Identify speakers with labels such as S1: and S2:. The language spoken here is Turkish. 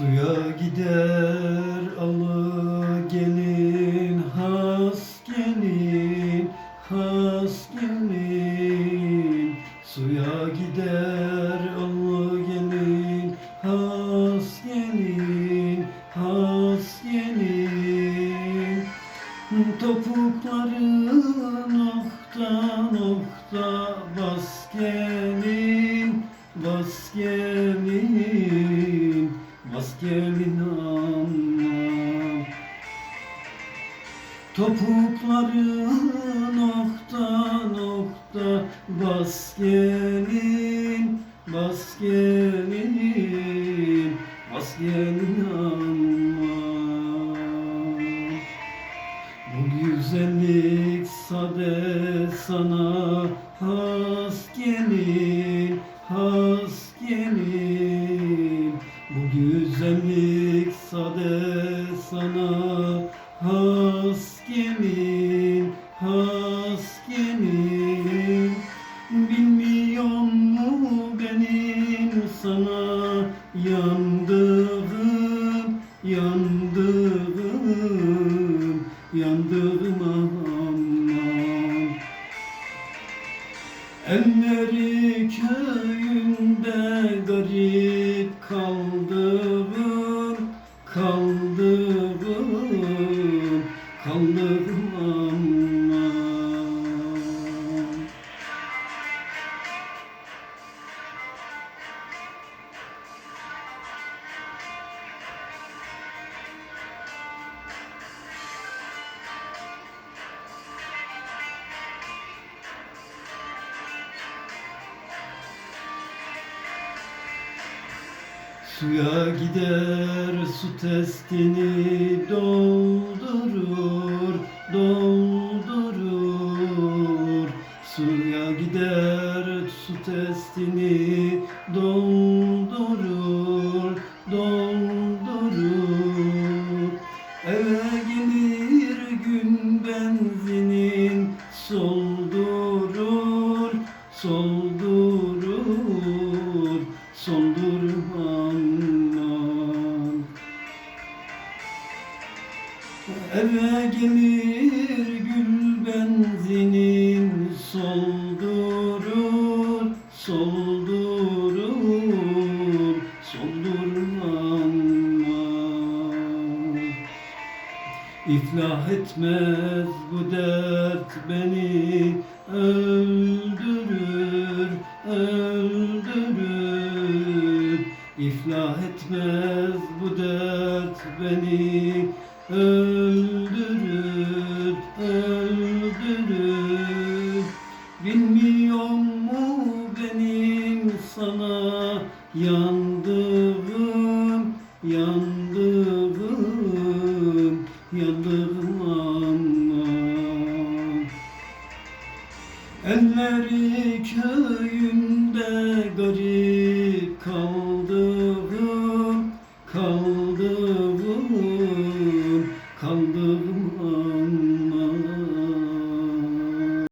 S1: Suya gider alı gelin has gelin has gelin. Suya gider alı gelin has gelin has gelin. Topukları nokta nokta bas gelin aman Topukları nokta nokta bas gelin bas gelin bas gelin aman bu güzellik sade sana has gelin, sana has gelin, has gelin. Bilmiyor mu benim sana yandığım, yandığım, yandığım aman. Elleri köyünde Suya gider su testini doldurur, doldurur. Suya gider su testini doldurur, soldurur, soldurman. Eve gelir gül benzinin soldurur, soldurur, soldurman. İflah etmez bu dert beni öldürür, İflah etmez bu dert beni öldürür, öldürür. Bilmiyor mu benim sana yandığım, yandığım Elleri köyümde garip kaldı, kaldı.